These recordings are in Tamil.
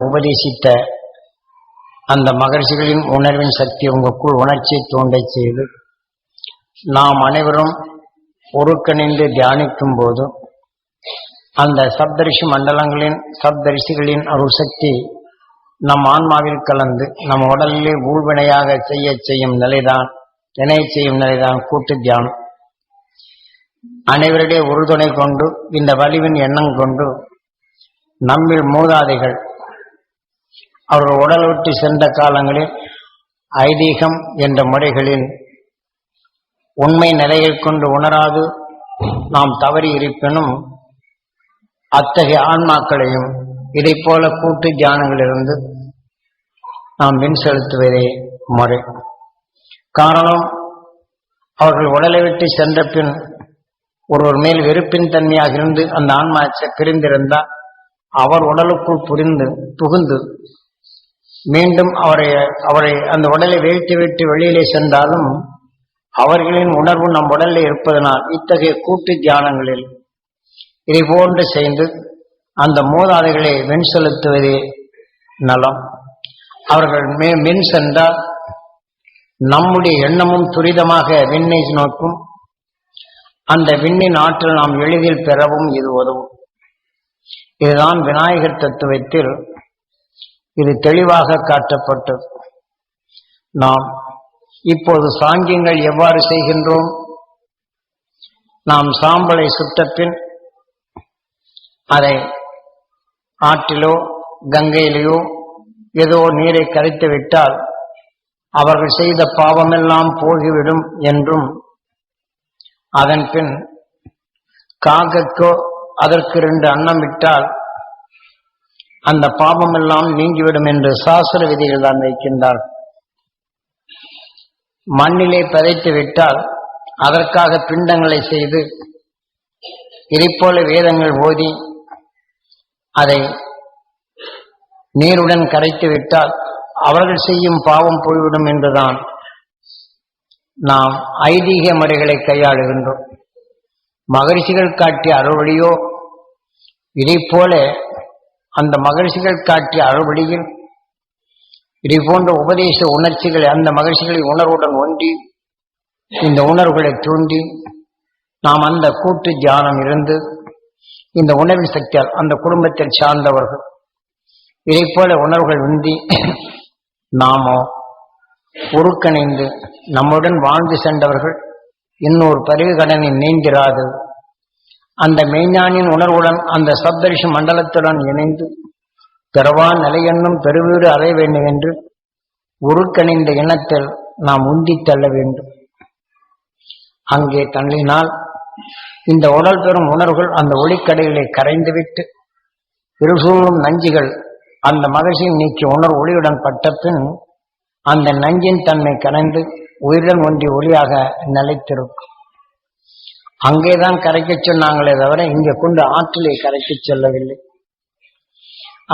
உபதேசித்த அந்த மகர்ஷிகளின் உணர்வின் சக்தி உங்களுக்குள் உணர்ச்சியை தோண்டச் செய்து நாம் அனைவரும் ஒருங்கிணைந்து தியானிக்கும் போது அந்த சப்தரிஷி மண்டலங்களின் சப்தரிஷிகளின் அருள் சக்தி நம் ஆன்மாவில் கலந்து நம் உடலிலே ஊழ்வினையாக செய்ய செய்யும் நிலைதான் இணைய செய்யும் நிலைதான் கூட்டு தியானம். அனைவருடைய உறுதுணை கொண்டு இந்த வலிவின் எண்ணம் கொண்டு நம்மில் மூதாதைகள் அவர்கள் உடல் விட்டு சென்ற காலங்களில் ஐதீகம் என்ற முறைகளில் உண்மை நிலையை கொண்டு உணராது. நாம் தவறி இருப்பினும் அத்தகைய ஆன்மாக்களையும் இதை போல கூட்டு தியானங்களிலிருந்து நாம் மின் செலுத்துவதே முறை. காரணம் அவர்கள் உடலை விட்டு சென்ற பின் ஒருவர் மேல் வெறுப்பின் தன்மையாக இருந்து அந்த ஆன்மா பிரிந்திருந்தால் அவர் உடலுக்குள் புரிந்து புகுந்து மீண்டும் அவரை அவரை அந்த உடலை வீழ்த்தி விட்டு வெளியிலே சென்றாலும் அவர்களின் உணர்வு நம் உடலில் இருப்பதனால் இத்தகைய கூட்டு தியானங்களில் இதை போன்று செய்து அந்த மூதாதைகளை வெண் செலுத்துவதே நலம். அவர்கள் மே மின் சென்றால் நம்முடைய எண்ணமும் துரிதமாக விண்ணை நோக்கும். அந்த விண்ணின் ஆற்றல் நாம் எளிதில் பெறவும் இது உதவும். இதுதான் விநாயகர் தத்துவத்தில் இது தெளிவாக காட்டப்பட்டது. நாம் இப்போது சாங்கியங்கள் எவ்வாறு செய்கின்றோம்? நாம் சாம்பலை சுட்டப்பின் அதை ஆற்றிலோ கங்கையிலேயோ ஏதோ நீரை கரைத்து விட்டால் அவர்கள் செய்த பாவமெல்லாம் போகிவிடும் என்றும் அதன் பின் காகக்கோ அதற்கு ரெண்டு அன்னம் விட்டால் அந்த பாவமெல்லாம் நீங்கிவிடும் என்று சாஸ்திர விதிகள் தான் வைக்கின்றார். மண்ணிலே பதைத்து விட்டால் அதற்காக பிண்டங்களை செய்து இதைப்போல வேதங்கள் ஓதி அதை நீருடன் கரைத்து விட்டால் அவர்கள் செய்யும் பாவம் போய்விடும் என்றுதான் நாம் ஐதீக முறைகளை கையாளுகின்றோம். மகரிஷிகள் காட்டிய அறுவழியோ இதை போல அந்த மகிழ்ச்சிகள் காட்டிய அறுவழியில் இதை போன்ற உபதேச உணர்ச்சிகளை அந்த மகிழ்ச்சிகளை உணர்வுடன் ஒன்றி இந்த உணர்வுகளை தூண்டி நாம் அந்த கூட்டு தியானம் இருந்து இந்த உணர்வின் சக்தியால் அந்த குடும்பத்தில் சார்ந்தவர்கள் இதை போல உணர்வுகள் உந்தி நாமோ உருக்கணிந்து நம்முடன் வாழ்ந்து சென்றவர்கள் இன்னொரு பரிவு கடனை நீங்கிறாது அந்த மெய்ஞானின் உணர்வுடன் அந்த சப்தரிஷி மண்டலத்துடன் இணைந்து பிறவா நிலையென்னும் பெருவீடு அடைய வேண்டும் என்று உருக்கணிந்த இனத்தில் நாம் உந்தி தள்ள வேண்டும். அங்கே தள்ளினால் இந்த உடல் பெறும் உணர்வுகள் அந்த ஒளிக்கடைகளை கரைந்துவிட்டு இருசூழும் நஞ்சுகள் அந்த மகிழ்ச்சியை நீக்கி உணர்வு ஒளியுடன் பட்ட பின் அந்த நஞ்சின் தன்மை கரைந்து உயிருடன் ஒன்றி ஒளியாக நிலைத்திருக்கும். அங்கேதான் கரைக்கச் சொன்னாங்களே தவிர இங்கே கொண்டு ஆற்றிலே கரைக்கச் சொல்லவில்லை.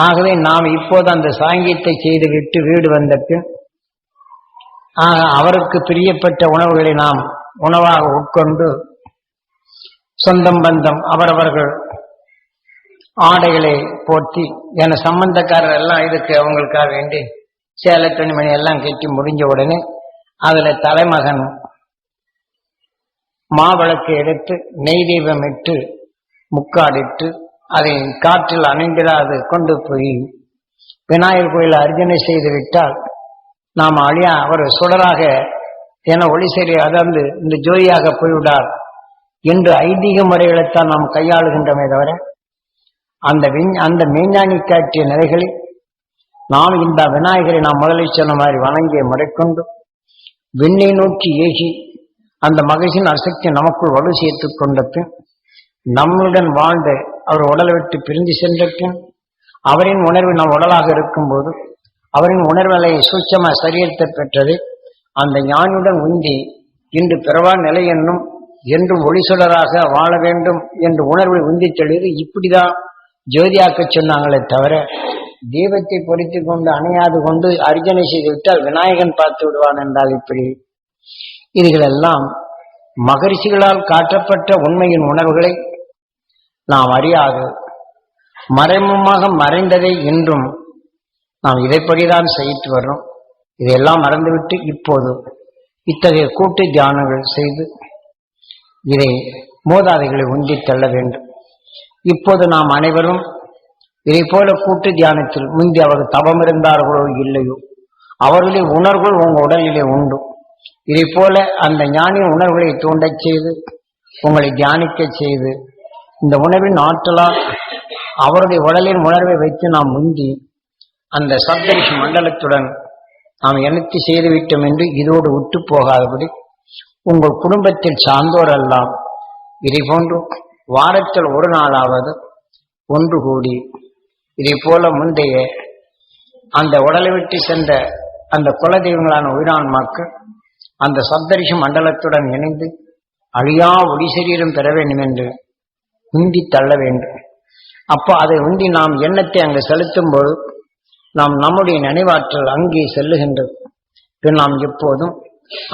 ஆகவே நாம் இப்போது அந்த சாங்கியத்தை செய்துவிட்டு வீடு வந்த பின் ஆக அவருக்கு பிரியப்பட்ட உணவுகளை நாம் உணவாக உட்கொண்டு சொந்தம் பந்தம் அவரவர்கள் ஆடைகளை போற்றி என சம்பந்தக்காரர் எல்லாம் இதுக்கு அவங்களுக்காக வேண்டி சேலை துணிமணி எல்லாம் கட்டி முடிஞ்ச உடனே அதுல தலைமகன் மாவிளக்கு எடுத்து நெய் தீபம் இட்டு முக்காடிட்டு அதை காற்றில் அணைந்திடாது கொண்டு போய் விநாயகர் கோயில் அர்ஜனை செய்து விட்டால் நாம் அழியா அவர் சுடராக என ஒளி சரி அதாவது இந்த ஜோதியாக போய்விடார். என்று ஐதீக முறைகளைத்தான் நாம் கையாளுகின்றமே தவிர அந்த விஞ் அந்த மெய்ஞானி காட்டிய நிலைகளில் நாம் இந்த விநாயகரை நாம் முதலில் சொன்ன மாதிரி வணங்கிய முறைக்கொண்டு விண்ணை நோக்கி ஏகி அந்த மகிழ்ச்சியின் அசக்தி நமக்குள் வலு சேர்த்துக் கொண்ட பின் நம்முடன் வாழ்ந்த அவர் உடலை விட்டு பிரிந்து சென்ற பின் அவரின் உணர்வு நம் உடலாக இருக்கும்போது அவரின் உணர்வுகளை சூட்சமாக சரியத்தை பெற்றது. அந்த ஞானியுடன் உந்தி இன்று பிறவா நிலை என்னும் என்றும் ஒளிசுடராக வாழ வேண்டும் என்று உணர்வை உந்தி தெளிவு இப்படிதான் ஜோதியாக்க சொன்னாங்களே தவிர தீபத்தை பொறித்து கொண்டு அணையாது கொண்டு அர்ஜனை செய்து விட்டால் விநாயகன் பார்த்து விடுவான் என்றால் இப்படி. இதுகளெல்லாம் மகரிஷிகளால் காட்டப்பட்ட உண்மையின் உணர்வுகளை நாம் அறியாது. மறைமுகமாக மறைந்ததை இன்றும் நாம் இதைப்படிதான் செய்து வர்றோம். இதையெல்லாம் மறந்துவிட்டு இப்போது இத்தகைய கூட்டு தியானங்கள் செய்து இதை மூதாதைகளை உந்தி தள்ள வேண்டும். இப்போது நாம் அனைவரும் இதை போல கூட்டு தியானத்தில் முந்தி அவர் தவம் இருந்தார்களோ இல்லையோ அவர்களின் உணர்வுகள் உங்கள் உடலிலே உண்டு. இதை போல அந்த ஞானியின் உணர்வுகளை தூண்டச் செய்து உங்களை தியானிக்க செய்து இந்த உணர்வின் ஆற்றலால் அவருடைய உடலின் உணர்வை வைத்து நாம் முந்தி அந்த சப்தரிஷி மண்டலத்துடன் நாம் இணைத்து செய்துவிட்டோம் என்று இதோடு விட்டு போகாதபடி உங்கள் குடும்பத்தில் சார்ந்தோரெல்லாம் இதை போன்று வாரத்தில் ஒரு நாளாவது ஒன்று கூடி இதை போல முந்தைய அந்த உடலை விட்டு சென்ற அந்த குலதெய்வங்களான உயிரான்மாக்கள் அந்த சப்தரிஷி மண்டலத்துடன் இணைந்து அழியா ஒளி சரீரம் பெற வேண்டும் என்று உந்தி தள்ள வேண்டும். அப்போ அதை உந்தி நாம் எண்ணத்தை அங்கு செலுத்தும் போது நாம் நம்முடைய நினைவாற்றல் அங்கே செல்லுகின்றது. பின் நாம் எப்போதும்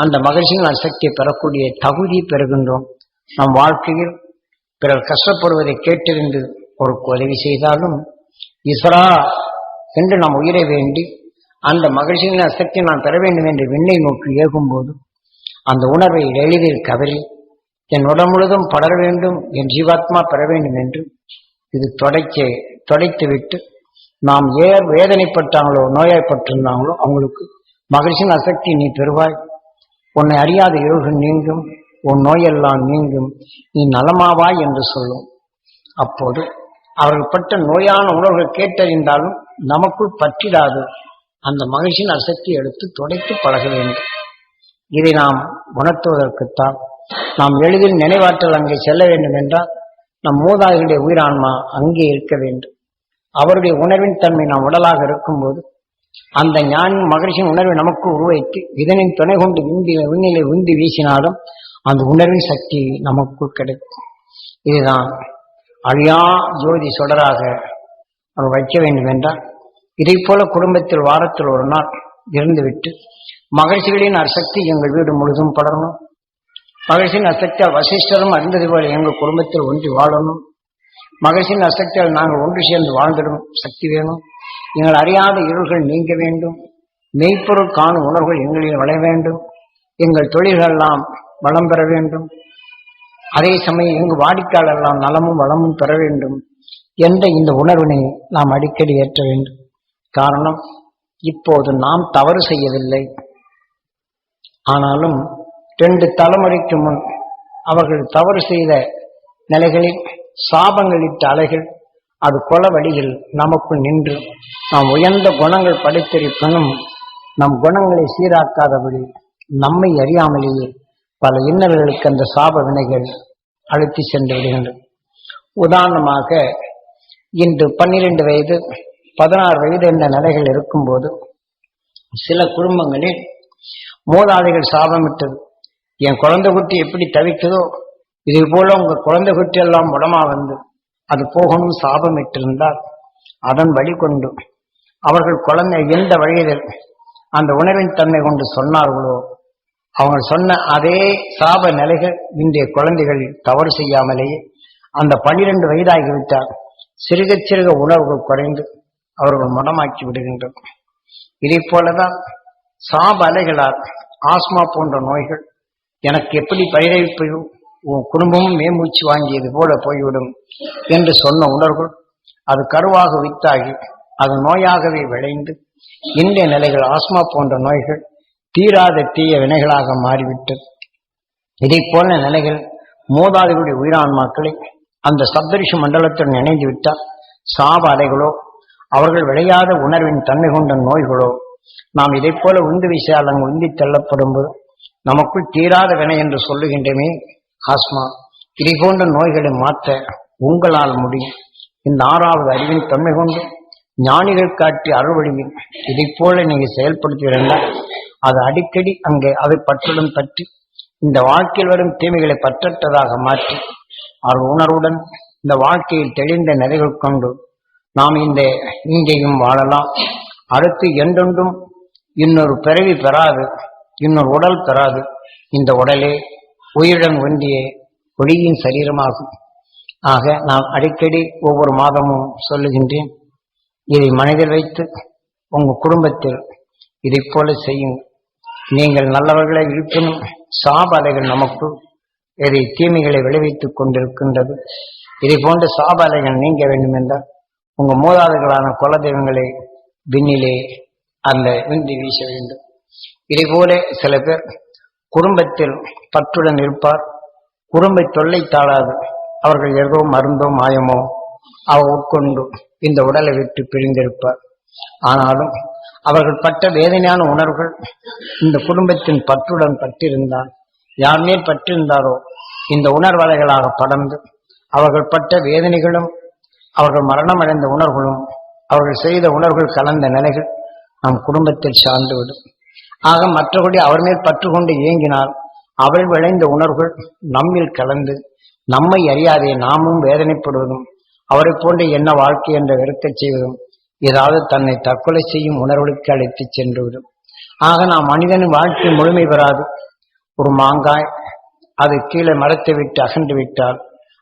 அந்த மகிழ்ச்சியின் சக்தியை பெறக்கூடிய தகுதி பெறுகின்றோம். நம் வாழ்க்கையில் பிறர் கஷ்டப்படுவதை கேட்டறிந்து ஒரு உதவி செய்தாலும் ஈஸ்வரா என்று நாம் உயிரை வேண்டி அந்த மகிழ்ச்சியின் சக்தி நான் பெற வேண்டும் என்று விண்ணை நோக்கி ஏகும்போது அந்த உணர்வை எளிதில் கவரி என் உடல் முழுதும் படர வேண்டும் என் ஜீவாத்மா பெற வேண்டும் என்று இது தொடைக்க தொடைத்துவிட்டு நாம் ஏர் வேதனைப்பட்டாங்களோ நோயாய்ப்பட்டிருந்தாங்களோ அவங்களுக்கு மகிழ்ச்சியின் அசக்தி நீ பெறுவாய். உன்னை அறியாத யோகம் நீங்கும் உன் நோயெல்லாம் நீங்கும் நீ நலமாவாய் என்று சொல்லும். அப்போது அவர்கள் பட்ட நோயான உணர்வுகள் கேட்டறிந்தாலும் நமக்குள் பற்றிடாது. அந்த மகிழ்ச்சியின் அசக்தி எடுத்து துடைத்து பழக வேண்டும். இதை நாம் உணர்த்துவதற்குத்தான் நாம் எளிதில் நினைவாற்றல் அங்கே செல்ல வேண்டும் என்றால் நம் மூதாதைகளுடைய உயிரான்மா அங்கே இருக்க வேண்டும். அவருடைய உணர்வின் தன்மை நாம் உடலாக இருக்கும்போது அந்த ஞான மகிழ்ச்சியின் உணர்வை நமக்கு உருவாக்கி இதனின் துணை கொண்டு விந்தி விண்ணிலை விந்தி வீசினாலும் அந்த உணர்வின் சக்தி நமக்குள் கிடைக்கும். இதுதான் அழியா ஜோதி சொடராக அவர் வைக்க வேண்டும் என்றால் இதை போல குடும்பத்தில் வாரத்தில் ஒரு நாள் இருந்துவிட்டு மகிழ்ச்சிகளின் அசக்தி எங்கள் வீடு முழுதும் படரணும். மகிழ்ச்சியின் அசக்தியால் வசிஷ்டரும் அறிந்தது போல எங்கள் குடும்பத்தில் ஒன்றி வாழணும். மகிழ்ச்சியின் அசக்தியால் நாங்கள் ஒன்று சேர்ந்து வாழ்ந்திடும் சக்தி வேணும். எங்கள் அறியாத இருள்கள் நீங்க வேண்டும். மெய்ப்பொருள் காணும் உணர்வுகள் எங்களில் வளர வேண்டும். எங்கள் தொழில்களெல்லாம் வளம் பெற வேண்டும். அதே சமயம் எங்கு வாடிக்கையாளர் எல்லாம் நலமும் வளமும் பெற வேண்டும். என்ற இந்த உணர்வினை நாம் அடிக்கடி ஏற்ற வேண்டும். காரணம் இப்போது நாம் தவறு செய்யவில்லை. ஆனாலும் ரெண்டு தலைமுறைக்கு முன் அவர்கள் தவறு செய்த நிலைகளில் சாபங்களிட்ட அலைகள் அது கொல வழியில் நமக்குள் நின்று நாம் உயர்ந்த குணங்கள் படைத்திருப்பினும் நம் குணங்களை சீராக்காதபடி நம்மை அறியாமலேயே பல இன்னல்களுக்கு அந்த சாப வினைகள் அழுத்தி சென்று விடுகின்றன. உதாரணமாக இன்று பன்னிரண்டு வயது பதினாறு வயது என்ற நிலைகள் இருக்கும்போது சில குடும்பங்களில் மூதாதைகள் சாபமிட்டது. என் குழந்தை குட்டி எப்படி தவிக்குதோ இதே போல உங்க குழந்தை குட்டி எல்லாம் உடமா வந்து அது போகணும் சாபமிட்டிருந்தால் அதன் வழி கொண்டு அவர்கள் குழந்தை எந்த வழியில் அந்த உணர்வின் தன்மை கொண்டு சொன்னார்களோ அவங்க சொன்ன அதே சாப நிலைகள் இன்றைய குழந்தைகள் தவறு செய்யாமலேயே அந்த பன்னிரண்டு வயதாகிவிட்டால் சிறுக சிறுக உணர்வுகள் குறைந்து அவர்கள் மனமாக்கி விடுகின்றனர். இதை போலதான் சாப அலைகளால் ஆஸ்மா போன்ற நோய்கள் எனக்கு எப்படி பரிதவிப்பையோ உன் குடும்பமும் மேமூச்சு வாங்கியது போல போய்விடும் என்று சொன்ன உணர்வுகள் அது கருவாக வித்தாகி அது நோயாகவே விளைந்து இன்றைய நிலைகள் ஆஸ்மா போன்ற நோய்கள் தீராத தீய வினைகளாக மாறிவிட்டது. இதை போல நிலைகள் மூதாதைகளுடைய உயிரான்மாக்களை அந்த சப்தரிஷ மண்டலத்துடன் இணைந்து விட்டால் சாப அலைகளோ அவர்கள் விளையாத உணர்வின் தன்மை கொண்ட நோய்களோ நாம் இதை போல உந்து விசையால் அங்கு உந்தி தள்ளப்படும் போது நமக்குள் தீராத வினை என்று சொல்லுகின்றமே ஆஸ்மா. இதை போன்ற நோய்களை மாற்ற உங்களால் முடியும். இந்த ஆறாவது அறிவின் தன்மை கொண்டு ஞானிகள் காட்டி அறுவழியும் இதை போல நீங்க செயல்படுத்தியிருந்தால் அது அடிக்கடி அங்கே அதை பற்றுடன் பற்றி இந்த வாழ்க்கையில் வரும் தீமைகளை பற்றற்றதாக மாற்றி அவர் உணர்வுடன் இந்த வாழ்க்கையில் தெளிந்த நிறைவு கொண்டு நாம் இந்த இங்கேயும் வாழலாம். அடுத்து என்றென்றும் இன்னொரு பிறவி பெறாது இன்னொரு உடல் பெறாது. இந்த உடலே உயிருடன் ஒன்றிய ஒளியின் சரீரமாகும். ஆக நான் அடிக்கடி ஒவ்வொரு மாதமும் சொல்லுகின்றேன் இதை மனதில் வைத்து உங்கள் குடும்பத்தில் இதை போல செய்யுங்கள் நீங்கள் நல்லவர்களை இருப்பினும் சாபாலைகள் நமக்கு இதை தீமைகளை விளைவித்துக் கொண்டிருக்கின்றது. இதை போன்ற சாபாலைகள் நீங்க வேண்டும் என்றால் உங்க மூதாதைகளான குலதெய்வங்களை விண்ணிலே அந்த விந்தி வீச வேண்டும். இதை போல சில பேர் குடும்பத்தில் பற்றுடன் இருப்பார். குடும்ப தொல்லை தாழாது. அவர்கள் ஏதோ மருந்தோ மாயமோ அவர் உட்கொண்டு இந்த உடலை விட்டு பிரிந்திருப்பார். ஆனாலும் அவர்கள் பட்ட வேதனையான உணர்வுகள் இந்த குடும்பத்தின் பற்றுடன் பட்டிருந்தால் யார் மேல் பற்றிருந்தாரோ இந்த உணர்வலைகளாக படர்ந்து அவர்கள் பட்ட வேதனைகளும் அவர்கள் மரணம் அடைந்த உணர்வுகளும் அவர்கள் செய்த உணர்வுகள் கலந்த நிலைகள் நம் குடும்பத்தில் சார்ந்துவிடும். ஆக மற்றபடி அவர் மேல் பற்று கொண்டு இயங்கினால் அவள் விளைந்த உணர்வுகள் நம்மில் கலந்து நம்மை அறியாதே நாமும் வேதனைப்படுவதும் அவரை போன்ற என்ன வாழ்க்கை என்ற வெறுக்கச் செய்வதும் ஏதாவது தன்னை தற்கொலை செய்யும் உணர்வுகளுக்கு அழைத்துச் சென்றுவிடும். ஆக நாம் மனிதனின் வாழ்க்கை முழுமை பெறாது. ஒரு மாங்காய் அது கீழே மரத்தை விட்டு அகன்று விட்டால்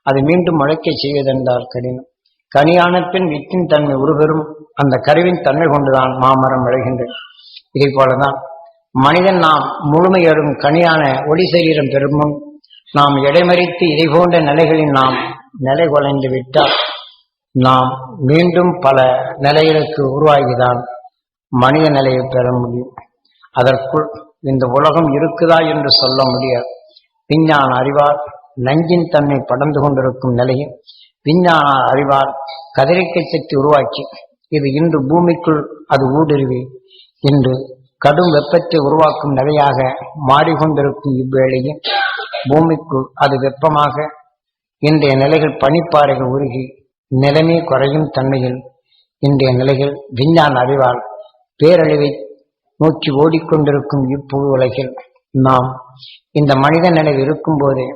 அது மீண்டும் முளைக்க செய்வதென்றால் கடினம். கனியான பின் வித்தின் தன்மை உருபெறும். அந்த கருவின் தன்மை கொண்டுதான் மாமரம் விளைகின்றது. இதை போலதான் மனிதன் நாம் முழுமையறும் கனியான ஒளி சரீரம் பெறும் நாம் இடைமறித்து இதை போன்ற நிலைகளில் நாம் நிலை குலைந்து விட்டால் நாம் மீண்டும் பல நிலைகளுக்கு உருவாகிதான் மனித நிலையை பெற முடியும். அதற்குள் இந்த உலகம் இருக்குதா என்று சொல்ல முடியாது. விஞ்ஞான அறிவால் நஞ்சின் தன்மை படர்ந்து கொண்டிருக்கும் நிலையில் விஞ்ஞான அறிவால் கதிரிக்கை சக்தி உருவாக்கி இது இன்று பூமிக்குள் அது ஊடுருவி இன்று கடும் வெப்பத்தை உருவாக்கும் நிலையாக மாறிக்கொண்டிருக்கும் இவ்வேளையில் பூமிக்குள் அது வெப்பமாக இன்றைய நிலைகள் பனிப்பாறைகள் உருகி நிலைமை குறையும் தன்மையில் இன்றைய நிலைகள் விஞ்ஞான அறிவால் பேரழிவை நோக்கி ஓடிக்கொண்டிருக்கும் இப்புழு உலகில் நாம் இந்த மனித நிலை இருக்கும் போதே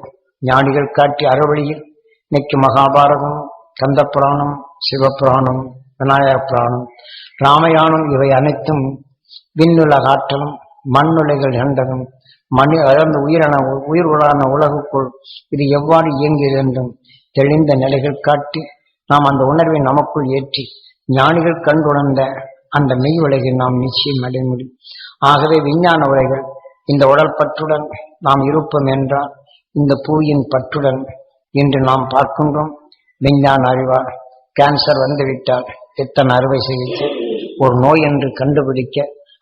ஞானிகள் காட்டிய அறவழியில் இன்னைக்கு மகாபாரதம் கந்த புராணம் சிவபுராணம் விநாயக புராணம் ராமயானம் இவை அனைத்தும் விண்ணுலக ஆற்றலும் மண்ணுலைகள் என்றதும் மணி அழந்த உயிரான உயிர் உலான உலகுக்குள் இது எவ்வாறு இயங்கியது என்றும் தெளிந்த நிலைகள் காட்டி நாம் அந்த உணர்வை நமக்குள் ஏற்றி ஞானிகள் கண்டுணர்ந்த அந்த மெய் உலகை நாம் நிச்சயம் அடைய முடியும். ஆகவே விஞ்ஞான உலகில் இந்த உடல் பற்றுடன் நாம் இருப்போம் என்றால் இந்த பூவியின் பற்றுடன் இன்று நாம் பார்க்கின்றோம். விஞ்ஞான அறிவால் கேன்சர் வந்துவிட்டால் எத்தனை அறுவை சிகிச்சை? ஒரு நோய் என்று கண்டுபிடிக்க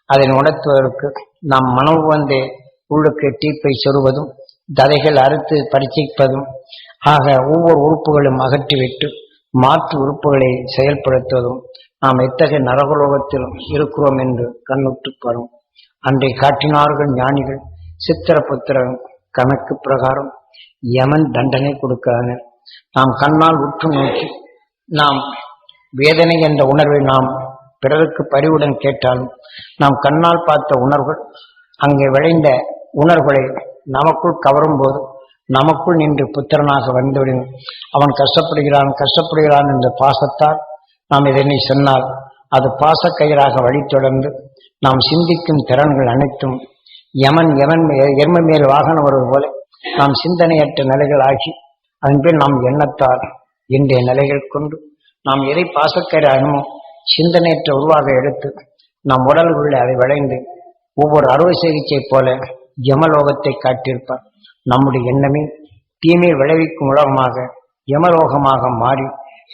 அதை உணர்த்துவதற்கு நாம் மனவு வந்தே உள்ளுக்கு டீப்பை சொருவதும் ததைகள் அறுத்து பரிசிப்பதும் ஆக ஒவ்வொரு உறுப்புகளும் அகற்றிவிட்டு மாற்று உறுப்புகளை செயல்படுத்துவதும் நாம் எத்தகைய நரகலோகத்திலும் இருக்கிறோம் என்று கண்ணுற்று வரும் அன்றை காட்டினார்கள் ஞானிகள் சித்திர புத்திரம் கணக்கு பிரகாரம் யமன் தண்டனை கொடுக்கிறார்கள் நாம் கண்ணால் உற்று நோக்கி நாம் வேதனை என்ற உணர்வை நாம் பிறருக்கு பரிவுடன் கேட்டாலும் நாம் கண்ணால் பார்த்த உணர்வுகள் அங்கே விளைந்த உணர்வுகளை நமக்குள் கவரும் போது நமக்குள் நின்று புத்திரனாக வந்துவிடும். அவன் கஷ்டப்படுகிறான் கஷ்டப்படுகிறான் என்ற பாசத்தால் நாம் இதனை சொன்னால் அது பாசக்கயிறாக வழித்தொடர்ந்து நாம் சிந்திக்கும் திறன்கள் அனைத்தும் யமன் யமன் மே- மேல் வாகனம் வருவது போல நாம் சிந்தனையற்ற நிலைகள் ஆகி அதன் பின் நாம் எண்ணத்தால் இன்றைய நிலைகள் கொண்டு நாம் எதை பாசக்கயிறு சிந்தனையற்ற உருவாக எடுத்து நம் உடல் அதை விளைந்து ஒவ்வொரு அறுவை சிகிச்சை போல யமலோகத்தை காட்டியிருப்பார். நம்முடைய எண்ணமே தீமை விளைவிக்கும் உலகமாக யமலோகமாக மாறி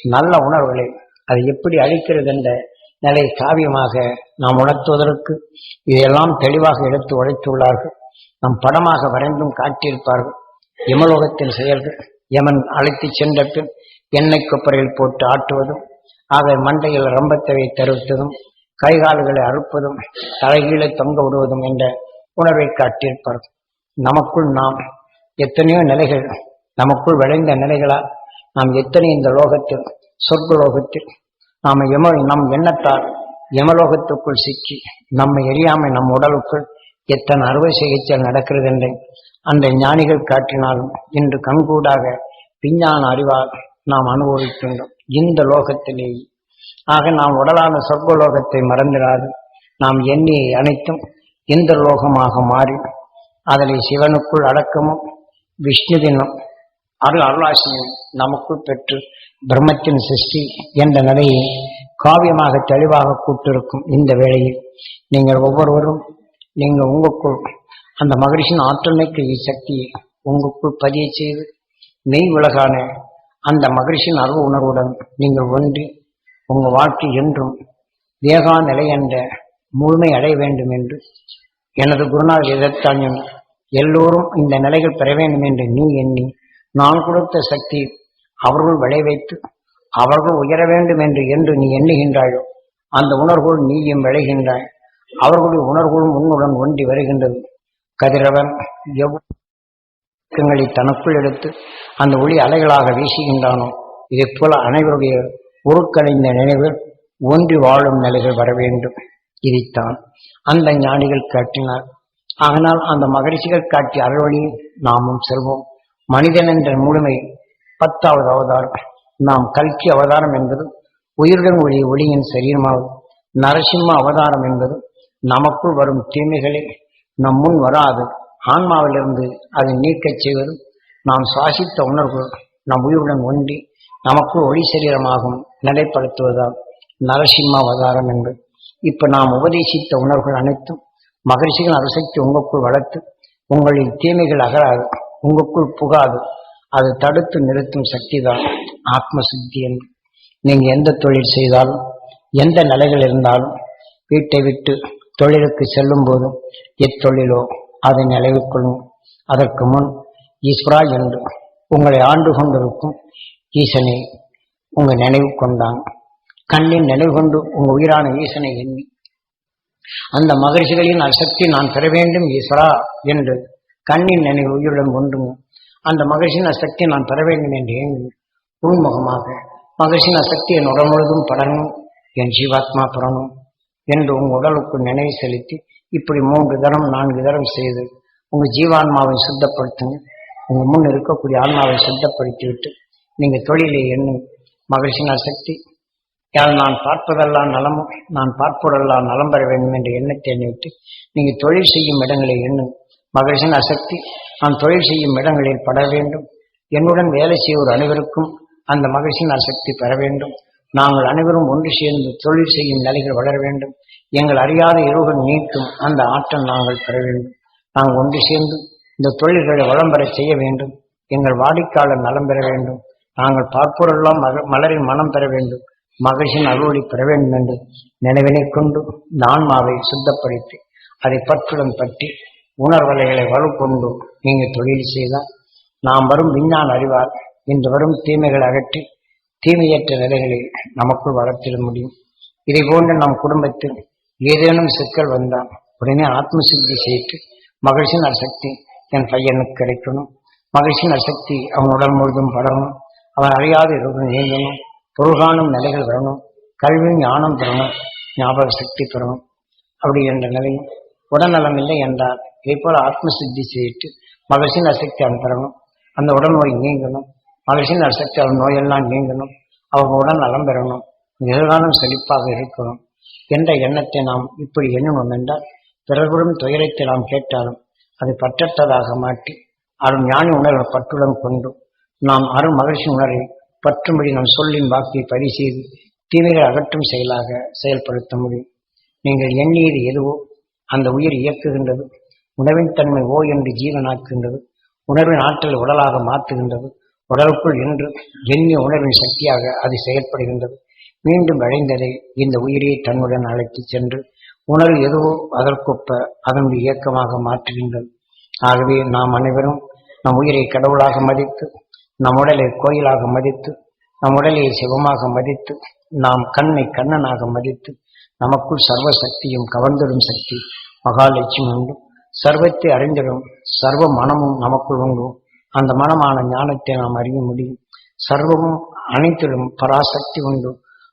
நல்ல உணர்வுகளை அது எப்படி அளிக்கிறது என்ற நிலை காவியமாக நாம் உணர்த்துவதற்கு இதையெல்லாம் தெளிவாக எடுத்து உழைத்துள்ளார்கள். நம் படமாக வரைந்தும் காட்டியிருப்பார்கள். யமலோகத்தின் செயல்கள் யமன் அழைத்துச் சென்ற பின் எண்ணெய் கொப்பரையில் போட்டு ஆட்டுவதும் ஆக மண்டையில் ரம்பத்தவை தருவித்ததும் கைகால்களை அறுப்பதும் தலைகீழே தொங்க விடுவதும் என்ற உணர்வை காட்டியிருப்பார்கள். நமக்குள் நாம் எத்தனையோ நிலைகள் நமக்குள் விளைந்த நிலைகளால் நாம் எத்தனை இந்த லோகத்தில் சொர்க்க லோகத்தில் நாம் யம நம் எண்ணத்தால் யமலோகத்துக்குள் சிக்கி நம்மை எரியாமை நம் உடலுக்குள் எத்தனை அறுவை சிகிச்சை நடக்கிறது என்று அந்த ஞானிகள் காட்டினாலும் இன்று கண்கூடாக விஞ்ஞான அறிவால் நாம் அனுபவிக்கின்றோம். இந்த லோகத்திலேயே ஆக நாம் உடலான சொர்க்க லோகத்தை மறந்திடாது நாம் எண்ணி அனைத்தும் இந்த லோகமாக மாறி அதில் சிவனுக்குள் அடக்கமும் விஷ்ணு தினம் அருள் அருளாசியும் நமக்குள் பெற்று பிரம்மத்தின் சிருஷ்டி என்ற நிலையை காவியமாக தெளிவாக கூட்டிருக்கும் இந்த வேளையில் நீங்கள் ஒவ்வொருவரும் நீங்கள் உங்களுக்குள் அந்த மகரிஷின் ஆற்றமைக்கு சக்தியை உங்களுக்குள் பதிய செய்து மெய் உலகான அந்த மகரிஷின் அருள் உணர்வுடன் நீங்கள் ஒன்றி உங்கள் வாழ்க்கை என்றும் வேகா நிலை என்ற முழுமை அடைய வேண்டும் என்று எனது குருநாள் எதிர்த்தாயும் எல்லோரும் இந்த நிலைகள் பெற வேண்டும் என்று நீ எண்ணி நான் கொடுத்த சக்தி அவர்கள் விளைவைத்து அவர்கள் உயர வேண்டும் என்று என்று நீ எண்ணுகின்றாயோ அந்த உணர்வுகள் நீயும் விளைகின்றாய். அவர்களுடைய உணர்வுகளும் உன்னுடன் ஒன்றி வருகின்றது. கதிரவன் எவ்வளவு தனக்குள் எடுத்து அந்த ஒளி அலைகளாக வீசுகின்றானோ இதைப் போல அனைவருடைய உருக்கலைந்த நினைவில் ஒன்றி வாழும் நிலைகள் வர வேண்டும். இதைத்தான் அந்த ஞானிகள் காட்டினார். ஆனால் அந்த மகரிஷிகள் காட்டிய அறவழியில் நாமும் செல்வோம். மனிதன் என்ற முழுமை பத்தாவது அவதாரம். நாம் கல்கி அவதாரம் என்பது உயிருடன் ஒளி ஒளியின் சரீரமாகும். நரசிம்ம அவதாரம் என்பது நமக்குள் வரும் தீமைகளை நம் முன் வராது. ஆன்மாவிலிருந்து அதை நீக்கச் செய்வது நாம் சுவாசித்த உணர்வு நம் உயிருடன் ஒன்றி நமக்குள் ஒளி சரீரமாகும் நிலைப்படுத்துவதால் நரசிம்ம அவதாரம் என்பது இப்ப நாம் உபதேசித்த உணர்வுகள் அனைத்தும் மகிழ்ச்சிகள் அரசைக்கு உங்களுக்குள் வளர்த்து உங்களின் தீமைகள் அகராது உங்களுக்குள் புகாது. அது தடுத்து நிறுத்தும் சக்தி தான் ஆத்ம சித்தி என்று. நீங்க எந்த தொழில் செய்தாலும் எந்த நிலைகள் இருந்தாலும் வீட்டை விட்டு தொழிலுக்கு செல்லும் போதும் எத்தொழிலோ அதை நிலவிக்கொள்ளும் அதற்கு முன் ஈஸ்வரா என்று உங்களை ஆண்டு கொண்டிருக்கும் ஈசனை உங்கள் நினைவு கொண்டான். கண்ணின் நினைவு கொண்டு உங்கள் உயிரான ஈசனை எண்ணி அந்த மகிழ்ச்சிகளின் அசக்தி நான் பெற வேண்டும் ஈஸ்வரா என்று கண்ணின் நினைவு உயிருடன் கொண்டு அந்த மகிழ்ச்சியின் அசக்தி நான் பெற வேண்டும் என்று எண்ணி உள்முகமாக மகிழ்ச்சியின் அசக்தி என் உடல் முழுதும் படணும் என் ஜீவாத்மா பெறணும். என்று உங்கள் உடலுக்கு நினைவு செலுத்தி இப்படி மூன்று தரம் நான்கு தரம் செய்து உங்கள் ஜீவான்மாவை சுத்தப்படுத்துங்க. உங்கள் முன் இருக்கக்கூடிய ஆன்மாவை சுத்தப்படுத்தி விட்டு நீங்கள் தொழிலை எண்ணும் மகிழ்ச்சியின் அசக்தி யார் நான் பார்ப்பதெல்லாம் நலமும் நான் பார்ப்பதெல்லாம் நலம் பெற வேண்டும் என்ற எண்ணத்தை எண்ணிவிட்டு நீங்கள் தொழில் செய்யும் இடங்களை எண்ணும் மகிழ்ச்சியின் அசக்தி நான் தொழில் செய்யும் இடங்களில் பட வேண்டும். என்னுடன் வேலை செய்வோர் அனைவருக்கும் அந்த மகிழ்ச்சியின் அசக்தி பெற வேண்டும். நாங்கள் அனைவரும் ஒன்று சேர்ந்து தொழில் செய்யும் நிலைகள் வளர வேண்டும். எங்கள் அறியாத இருவர்கள் நீக்கும் அந்த ஆற்றல் நாங்கள் பெற வேண்டும். நாங்கள் ஒன்று சேர்ந்து இந்த தொழில்களை வளம் பெற செய்ய வேண்டும். எங்கள் வாடிக்கையாளர் நலம் பெற வேண்டும். நாங்கள் பார்ப்போரெல்லாம் மக- மலரின் மனம் பெற வேண்டும். மகிழ்ச்சியின் அருளி பெற வேண்டும் என்று நினைவினை கொண்டு இந்த ஆன்மாவை சுத்தப்படுத்தி அதை பற்றுடன் பற்றி உணர்வலைகளை வலுக்கொண்டு நீங்கள் தொழில் செய்தால் நாம் வரும் விஞ்ஞான அறிவால் இன்று வரும் தீமைகளை அகற்றி தீமையற்ற நிலைகளை நமக்குள் வளர்த்திட முடியும். இதை போன்று நம் குடும்பத்தில் ஏதேனும் சிக்கல் வந்தால் உடனே ஆத்ம சித்தி செய்து மகிழ்ச்சியின் சக்தி என் பையனுக்கு கிடைக்கணும். மகிழ்ச்சியின் சக்தி அவன் உடல் முழுதும் படணும். அவன் அறியாத இருவரும் நீங்கணும். பொருள்காணும் நிலைகள் வரணும். கல்வி ஞானம் பெறணும். ஞாபக சக்தி பெறணும். அப்படி என்ற நிலையும் உடல்நலம் இல்லை என்றால் இதே போல ஆத்ம சித்தி செய்யிட்டு மகிழ்ச்சியின் அசக்தி அவன் பெறணும். அந்த உடல் நோய் நீங்கணும். மகிழ்ச்சியின் அசக்தி அவன் நோயெல்லாம் நீங்கணும். அவங்க உடல் நலம் பெறணும். எதிர்காலம் செழிப்பாக இருக்கணும். என்ற எண்ணத்தை நாம் இப்படி எண்ணணும் என்றால் பிறர்புறம் துயரத்தை நாம் கேட்டாலும் அதை பற்றத்ததாக மாட்டி அரும் ஞானி உணர்வை பற்றுடன் கொண்டு நாம் அரும் மகிழ்ச்சி உணர்வை பற்றும்படி நம் சொல்லின் வாக்கை பரிசெய்து தீமைகளை அகற்றும் செயலாக செயல்படுத்த முடியும். நீங்கள் எண்ணியது எதுவோ அந்த உயிர் இயக்குகின்றது. உணவின் தன்மை ஓ என்று ஜீவனாக்குகின்றது. உணர்வின் ஆற்றல் உடலாக மாற்றுகின்றது. உடலுக்குள் என்று ஜென்ய உணர்வின் சக்தியாக அது செயல்படுகின்றது. மீண்டும் அடைந்ததை இந்த உயிரை தன்னுடன் அழைத்துச் சென்று உணர்வு எதுவோ அதற்கொப்ப அதனுடைய இயக்கமாக மாற்றுகின்றது. ஆகவே நாம் அனைவரும் நம் உயிரை கடவுளாக மதித்து நம் உடலை கோயிலாக மதித்து நம் உடலை சிவமாக மதித்து நாம் கண்ணை கண்ணனாக மதித்து நமக்குள் சர்வ சக்தியும் கவர்ந்திடும் சக்தி மகாலட்சுமி உண்டு. சர்வத்தை அறிந்திடும் சர்வ மனமும் நமக்குள் உண்டு. அந்த மனமான ஞானத்தை நாம் அறிய முடியும். சர்வமும் அனைத்திலும் பராசக்தி உண்டு.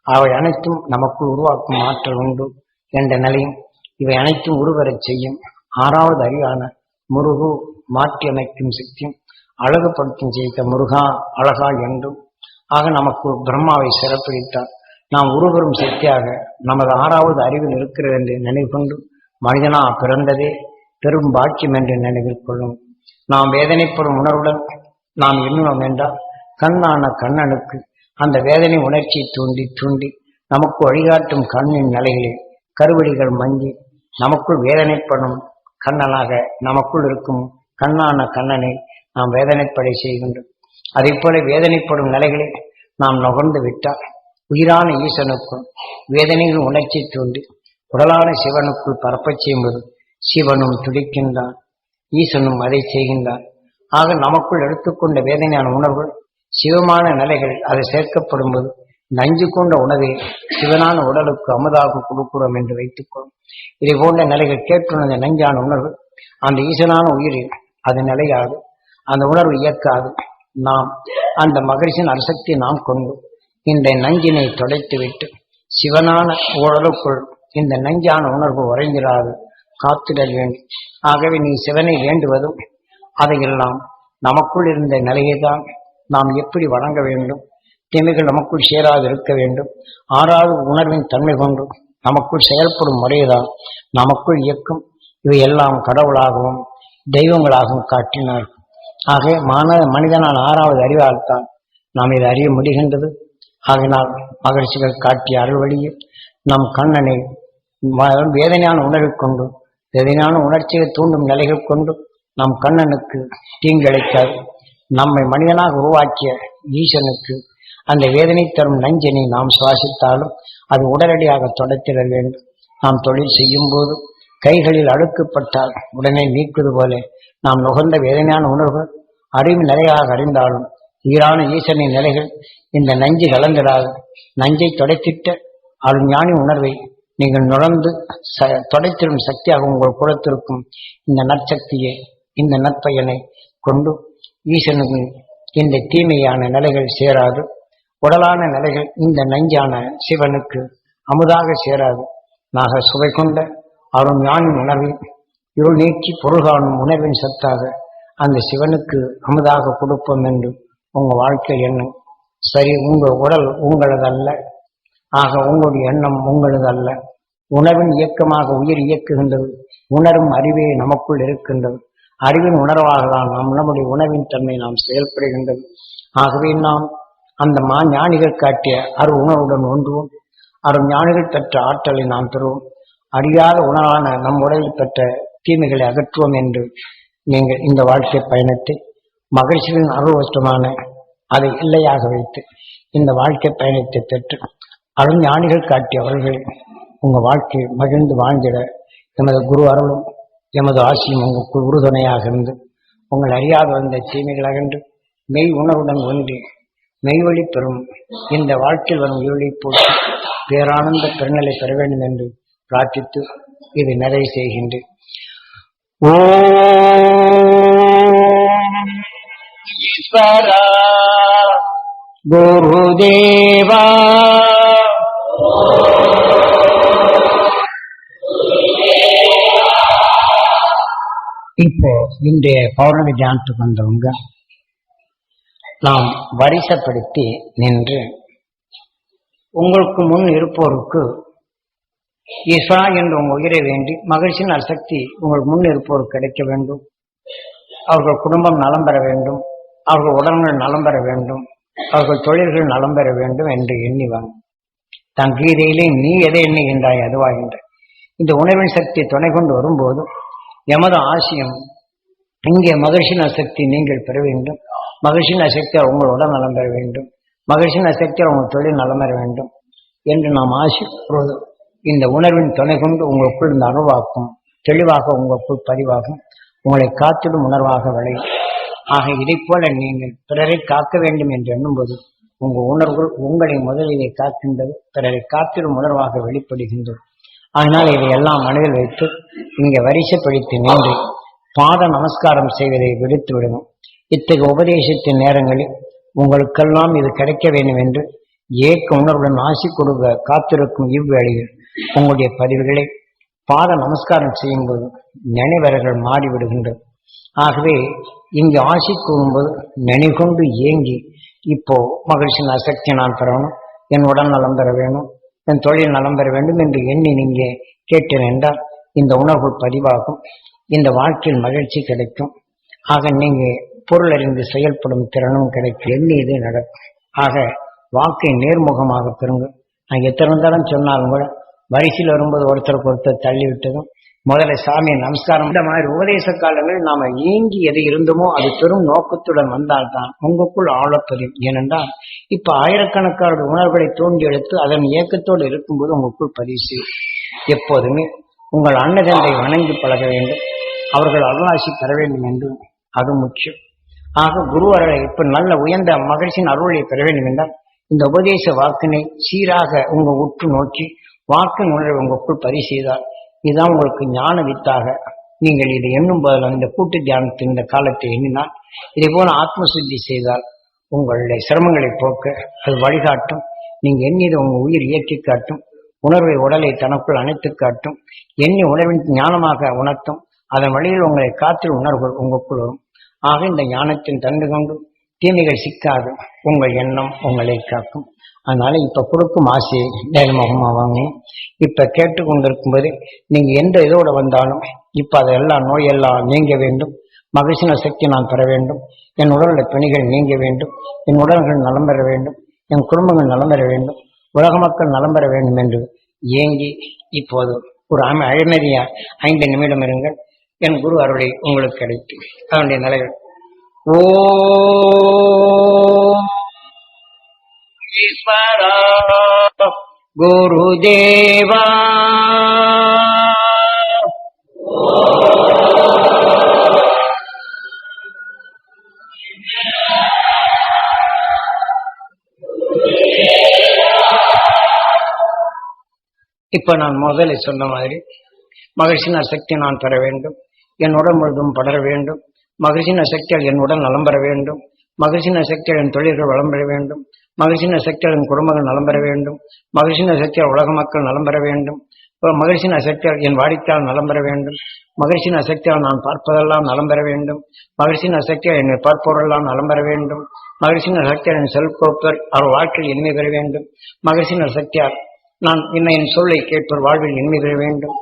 அவை அனைத்தும் நமக்குள் உருவாக்கும் ஆற்றல் உண்டு என்ற நிலையும் இவை அனைத்தும் உருவரச் செய்யும். ஆறாவது அறிவான முருகு மாற்றி அமைக்கும் சக்தியும் அழகுபடுத்தும் செய்த முருகா அழகா என்றும். ஆக நமக்கு பிரம்மாவை சிறப்பிடித்தார் நாம் உருவரும் சக்தியாக நமது ஆறாவது அறிவில் இருக்கிறது என்று நினைவு கொண்டு மனிதனா பிறந்ததே பெரும் பாக்கியம் என்று நினைவில் கொள்ளும். நாம் வேதனைப்படும் உணர்வுடன் நாம் எண்ணினோம் என்றால் கண்ணான கண்ணனுக்கு அந்த வேதனை உணர்ச்சியை தூண்டி தூண்டி நமக்கு வழிகாட்டும் கண்ணின் நிலைகளில் கருவடிகள் மங்கி நமக்குள் வேதனைப்படும் கண்ணனாக நமக்குள் இருக்கும் கண்ணான கண்ணனை நாம் வேதனைப்படை செய்கின்றோம். அதே போல வேதனைப்படும் நிலைகளில் நாம் நுகர்ந்து விட்டால் உயிரான ஈசனுக்குள் வேதனையின் உணர்ச்சி தூண்டி உடலான சிவனுக்குள் பரப்பச் செய்யும்போது சிவனும் துடிக்கின்றான். ஈசனும் அதை செய்கின்றான் ஆக நமக்குள் எடுத்துக்கொண்ட வேதனையான உணர்வு சிவமான நிலைகள் அது சேர்க்கப்படும்போது நஞ்சு கொண்ட உணவை சிவனான உடலுக்கு அமுதாக கொடுக்கிறோம் என்று வைத்துக்கொள்ளும் இதை போன்ற நிலைகள் கேட்டுணர்ந்த நஞ்சான உணர்வு அந்த ஈசனான உயிரில் அது நிலையாது. அந்த உணர்வு இயக்காது நாம் அந்த மகிழ்ச்சியின் அரசக்தி நாம் கொண்டு இந்த நஞ்சினை தொலைத்துவிட்டு சிவனான உடலுக்குள் இந்த நஞ்சான உணர்வு உறைஞ்சிடாது காத்திடல் வேண்டும். ஆகவே நீ சிவனை வேண்டுவதும் அதையெல்லாம் நமக்குள் இருந்த நிலையை தான் நாம் எப்படி வணங்க வேண்டும்? திமைகள் நமக்குள் சேராது இருக்க வேண்டும். ஆறாவது உணர்வின் தன்மை கொண்டு நமக்குள் செயல்படும் முறைதான் நமக்குள் இயக்கும். இவையெல்லாம் கடவுளாகவும் தெய்வங்களாகவும் காட்டினார். ஆக மான மனிதனால் ஆறாவது அறிவால் தான் நாம் இதை அறிய முடிகின்றது. ஆகினால் மகிழ்ச்சிகள் காட்டிய அருள் வழியில் நம் கண்ணனை வேதனையான உணர்வை கொண்டு வேதனையான உணர்ச்சியை தூண்டும் நிலைகள் கொண்டு நம் கண்ணனுக்கு தீங்கிழைக்காது நம்மை மனிதனாக உருவாக்கிய ஈசனுக்கு அந்த வேதனை தரும் நஞ்சினை நாம் சுவாசித்தாலும் அது உடனடியாக தொடத்திட வேண்டும். நாம் தொழில் செய்யும் போது கைகளில் அழுக்குப்பட்டால் உடனே நீக்குவது போல நாம் நுகர்ந்த வேதனையான உணர்வு அறிவு நிலையாக அறிந்தாலும் ஈரான ஈசனின் நிலைகள் இந்த நஞ்சு கலந்திடாது நஞ்சை தொடைத்திட்ட அருள் ஞானி உணர்வை நீங்கள் நுழந்து ச- தொடைத்திடும் சக்தியாக உங்கள் குலத்திற்கும் இந்த நற்சக்தியை இந்த நற்பயனை கொண்டு ஈசனுக்கு இந்த தீமையான நிலைகள் சேராது. உடலான நிலைகள் இந்த நஞ்சான சிவனுக்கு அமுதாக சேராது. நாக சுவை கொண்ட அருண் ஞானின் உணர்வில் இருள் நீக்கி பொருள்காணும் உணர்வின் சத்தாக அந்த சிவனுக்கு அமுதாக கொடுப்போம் என்று உங்கள் வாழ்க்கை எண்ணம். சரி உங்கள் உடல் உங்களது அல்ல ஆக உங்களுடைய எண்ணம் உங்களது அல்ல உணவின் இயக்கமாக உயிர் இயக்குகின்றது. உணரும் அறிவே நமக்குள் இருக்கின்றது. அறிவின் உணர்வாக தான் நாம் நம்முடைய உணவின் தன்மை நாம் செயல்படுகின்றது. ஆகவே நாம் அந்த மா ஞானிகள் காட்டிய அரு உணவுடன் ஒன்றுவோம். அரு ஞானிகள் பெற்ற ஆற்றலை நாம் பெறுவோம். அறியாத உணவான நம் உடலில் பெற்ற தீமைகளை அகற்றுவோம் என்று நீங்கள் இந்த வாழ்க்கை பயணத்தை மகிழ்ச்சியின் அருவசமான அதை இல்லையாக வைத்து இந்த வாழ்க்கை பயணத்தை பெற்று அருஞ்ஞானிகள் காட்டிய அவர்கள் உங்கள் வாழ்க்கை மகிழ்ந்து வாழ்ந்திட எமது குரு அருளும் எமது ஆசியும் உங்களுக்கு உறுதுணையாக இருந்து உங்கள் அறியாத வந்த தீமைகள் அகன்று மெய் உணர்வுடன் ஒன்றி மெய்வழி பெறும் இந்த வாழ்க்கையில் வரும் இருளை போட்டு பேரானந்த பெருநிலை பெற வேண்டும் என்று பிரார்த்தித்து இது நிறைவு செய்கின்றேன். ஓம் தேவா இப்போ இன்றைய பௌர்ணமி தியானத்துக்கு வந்தவங்க நாம் வரிசைப்படுத்தி நின்று உங்களுக்கு முன் இருப்போருக்கு ஈஸ்வரா என்று உங்கள் உயிரை வேண்டி மகிழ்ச்சியின் அசக்தி உங்களுக்கு முன் இருப்போருக்கு கிடைக்க வேண்டும். அவர்கள் குடும்பம் நலம் பெற வேண்டும். அவர்கள் உடல்கள் நலம் பெற வேண்டும். அவர்கள் தொழில்கள் நலம் பெற வேண்டும் என்று எண்ணிவாங்க தன் கீதையிலே நீ எதை எண்ணுகின்றாய்? அதுவாகின்ற. இந்த உணவின் சக்தி துணை கொண்டு வரும்போது எமது ஆசியம் இங்கே மகிழ்ச்சின அசக்தி நீங்கள் பெற வேண்டும். மகிழ்ச்சியின் அசக்தியால் உங்கள் நலம் பெற வேண்டும். மகிழ்ச்சியின் அசக்தியால் உங்கள் தொழில் நலம் பெற வேண்டும் என்று நாம் ஆசிப்போது இந்த உணர்வின் துணை கொண்டு உங்களுக்குள் இந்த அணுவாக்கும் தெளிவாக உங்களுக்குள் பதிவாகும். உங்களை காத்திடும் உணர்வாக விளையும். ஆக இதைப்போல நீங்கள் பிறரை காக்க வேண்டும் என்று எண்ணும்போது உங்கள் உணர்வுகள் உங்களை முதலிலே காக்கின்றது பிறரை காத்திடும் உணர்வாக வெளிப்படுகின்றது. அதனால் இதையெல்லாம் மனதில் வைத்து இங்கே வரிசைப்படுத்தி நின்று பாத நமஸ்காரம் செய்வதை விடுத்து விடுவோம் இத்தகைய உபதேசத்தின் நேரங்களில் உங்களுக்கெல்லாம் இது கிடைக்க வேண்டும் என்று ஏக்க உணர்வுடன் ஆசி கொடுக்க காத்திருக்கும் இவ்வேளையில் உங்களுடைய பதிவுகளை பாத நமஸ்காரம் செய்யும்போது நினைவர்கள் மாறிவிடுகின்றது ஆகவே இங்கு ஆசி கூறும்போது நினைகொண்டு ஏங்கி இப்போ மகிழ்ச்சியின் அசக்தி நான் பெறணும் என் உடல் நலம் பெற வேணும் என் தொழில் நலம் பெற வேண்டும் என்று எண்ணி நீங்க கேட்டேன் என்றால் இந்த உணர்வு பதிவாகும். இந்த வாழ்க்கையில் மகிழ்ச்சி கிடைக்கும். ஆக நீங்க பொருள் அறிந்து செயல்படும் திறனும் கிடைக்கும். எண்ணி இது நடக்கும். ஆக வாக்கை நேர்முகமாக பெறுங்க. நான் எத்தனை தரம் சொன்னாலும் கூட வரிசையில் வரும்போது ஒருத்தருக்கு ஒருத்தர் தள்ளி விட்டதும் முதல்ல சாமி நமஸ்காரம். இந்த மாதிரி உபதேச காலங்களில் நாம ஏங்கி எது இருந்தோமோ அது பெரும் நோக்கத்துடன் வந்தால்தான் உங்களுக்குள் ஆழப்பதியும் ஏனென்றால் இப்ப ஆயிரக்கணக்கான உணர்வுகளை தோண்டி எடுத்து அதன் இயக்கத்தோடு இருக்கும்போது உங்களுக்குள் பதிவு செய்யும். எப்போதுமே உங்கள் அன்னதந்தை வணங்கி பழக வேண்டும். அவர்கள் அருளாசி பெற வேண்டும் என்று அது முக்கியம். ஆக குரு அருளை இப்ப நல்ல உயர்ந்த மகிழ்ச்சியின் அருளை பெற வேண்டும் என்றால் இந்த உபதேச வாக்கினை சீராக உங்க உற்று நோக்கி வாக்கின் உணர்வு உங்களுக்குள் பதிவு செய்தால் இதுதான் உங்களுக்கு ஞான வித்தாக. நீங்கள் இதை எண்ணும் போதில் இந்த கூட்டு தியானத்தின் இந்த காலத்தை எண்ணினால் இதே போல ஆத்மசுத்தி செய்தால் உங்களுடைய சிரமங்களை போக்க அது வழிகாட்டும். நீங்கள் எண்ணியதை உங்கள் உயிர் இயக்கி காட்டும். உணர்வை உடலை தனக்குள் அணைத்து காட்டும். எண்ணி உணர்வின் ஞானமாக உணர்த்தும். அதன் வழியில் உங்களை காத்தில் உணர்வுகள் உங்களுக்குள் வரும். ஆக இந்த ஞானத்தின் தந்து கொண்டு தீமைகள் சிக்காது. உங்கள் எண்ணம் உங்களை காக்கும். அதனால இப்ப கொடுக்கும் ஆசையை நேர்முகமா வாங்க இப்ப கேட்டு கொண்டிருக்கும்போது நீங்க எந்த இதோட வந்தாலும் இப்ப அதெல்லாம் நோயெல்லாம் நீங்க வேண்டும். மகிழ்ச்சின சக்தி நான் பெற வேண்டும். என் உடலுடைய பிணிகள் நீங்க வேண்டும். என் உடல்கள் நலம் பெற வேண்டும். என் குடும்பங்கள் நலம் பெற வேண்டும். உலக மக்கள் நலம் பெற வேண்டும் என்று ஏங்கி இப்போது ஒரு அமை அழிமதியா ஐந்து நிமிடம் இருங்கள். என் குரு அருளை உங்களுக்கு கிடைத்து. அதனுடைய நிலைகள். ஓ ஈஸ்வரா குருதேவா இப்ப நான் முதல்ல சொன்ன மாதிரி மகிழ்ச்சியின் சக்தி நான் பெற வேண்டும். என் உடல் முழுதும் படர வேண்டும். மகிழ்ச்சியின் சக்தியால் என் உடல் நலம் பெற வேண்டும். மகிழ்ச்சியின் சக்தியால் என் தொழில்கள் வளம் பெற வேண்டும். மகிழ்ச்சின சக்தியால் என் குடும்பங்கள் நலம் பெற வேண்டும். மகிழ்ச்சின சக்தியால் உலக மக்கள் நலம் பெற வேண்டும். மகிழ்ச்சியின் சக்தியால் என் வாடிக்கையால் நலம் பெற வேண்டும். மகிழ்ச்சியின் சக்தியால் நான் பார்ப்பதெல்லாம் நலம் பெற வேண்டும். மகிழ்ச்சியின் சக்தியால் என்னை பார்ப்பவரெல்லாம் நலம் பெற வேண்டும். மகிழ்ச்சியின் சக்தியால் என் செல்கோப்பர் அவர் வாழ்க்கையில் இனிமை பெற வேண்டும். மகிழ்ச்சியின் சக்தியால் நான் என்னை என் சொல்லை கேட்பவர் வாழ்வில் இனிமை பெற வேண்டும்.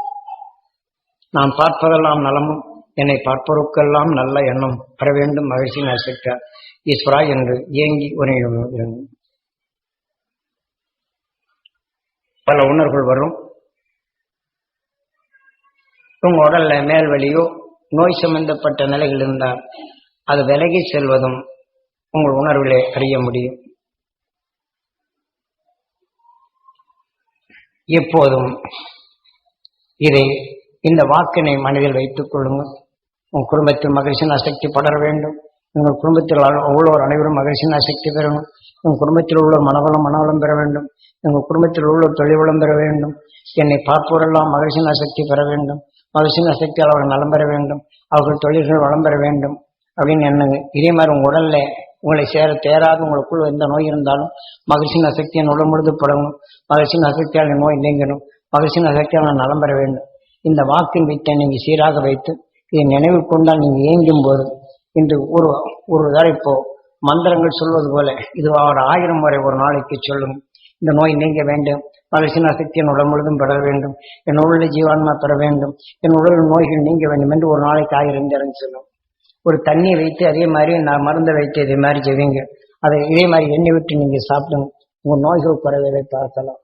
நான் பார்ப்பதெல்லாம் நலமும் என்னை பார்ப்பவருக்கெல்லாம் நல்ல எண்ணம் பெற வேண்டும். மகிழ்ச்சியின் அசைக்க ஈஸ்வரா என்று ஏங்கி ஒரு பல உணர்வுகள் வரும். உங்க உடல்ல மேல்வழியோ நோய் சம்பந்தப்பட்ட நிலைகள் இருந்தால் அது விலகி செல்வதும் உங்கள் உணர்விலே அறிய முடியும். எப்போதும் இதை இந்த வாக்கினை மனதில் வைத்துக் கொள்ளுங்கள். உங்கள் குடும்பத்தில் மகிழ்ச்சியின் அசக்தி படர வேண்டும். உங்கள் குடும்பத்தில் உள்ளோர் அனைவரும் மகிழ்ச்சியின் அசக்தி பெறணும். உங்கள் குடும்பத்தில் உள்ள மனவளம் மனவளம் பெற வேண்டும். உங்கள் குடும்பத்தில் உள்ள தொழில்வளம் பெற வேண்டும். என்னை பார்ப்போரெல்லாம் மகிழ்ச்சியின் அசக்தி பெற வேண்டும். மகிழ்ச்சியின் அசக்தியால் அவர்கள் நலம் பெற வேண்டும். அவர்கள் தொழில்கள் வளம் பெற வேண்டும். அப்படின்னு என்னங்க இதே மாதிரி உங்கள் உடல்ல உங்களை சேர தேராது உங்களுக்குள் எந்த நோய் இருந்தாலும் மகிழ்ச்சியின் அசக்தியை உடல் முழுது படணும் மகிழ்ச்சியின் அசக்தியால் நோய் நீங்கணும் மகிழ்ச்சியின் அசக்தியால் நான் நலம் பெற வேண்டும். இந்த வாக்கின் வீட்டை நீங்கள் சீராக வைத்து இதை நினைவு கொண்டால் நீங்கள் இயங்கும் போது இன்று ஒரு ஒரு தடவை இப்போ மந்திரங்கள் சொல்வது போல இது ஒரு ஆயிரம் வரை ஒரு நாளைக்கு சொல்லும். இந்த நோய் நீங்க வேண்டும். மகிழ்ச்சியின் அசக்தி என் உடல் முழுதும் பெற வேண்டும். என் உடலில் ஜீவான்மா பெற வேண்டும். என் உடல் நோய்கள் நீங்க வேண்டும் என்று ஒரு நாளைக்கு ஆயிரம் தரம் சொல்லும். ஒரு தண்ணியை வைத்து அதே மாதிரி நான் மருந்தை வைத்து இதே மாதிரி செய்வீங்க அதை இதே மாதிரி எண்ணெய் விட்டு நீங்க சாப்பிடுங்க. உங்க நோய்கள் குறைவதை பார்க்கலாம்.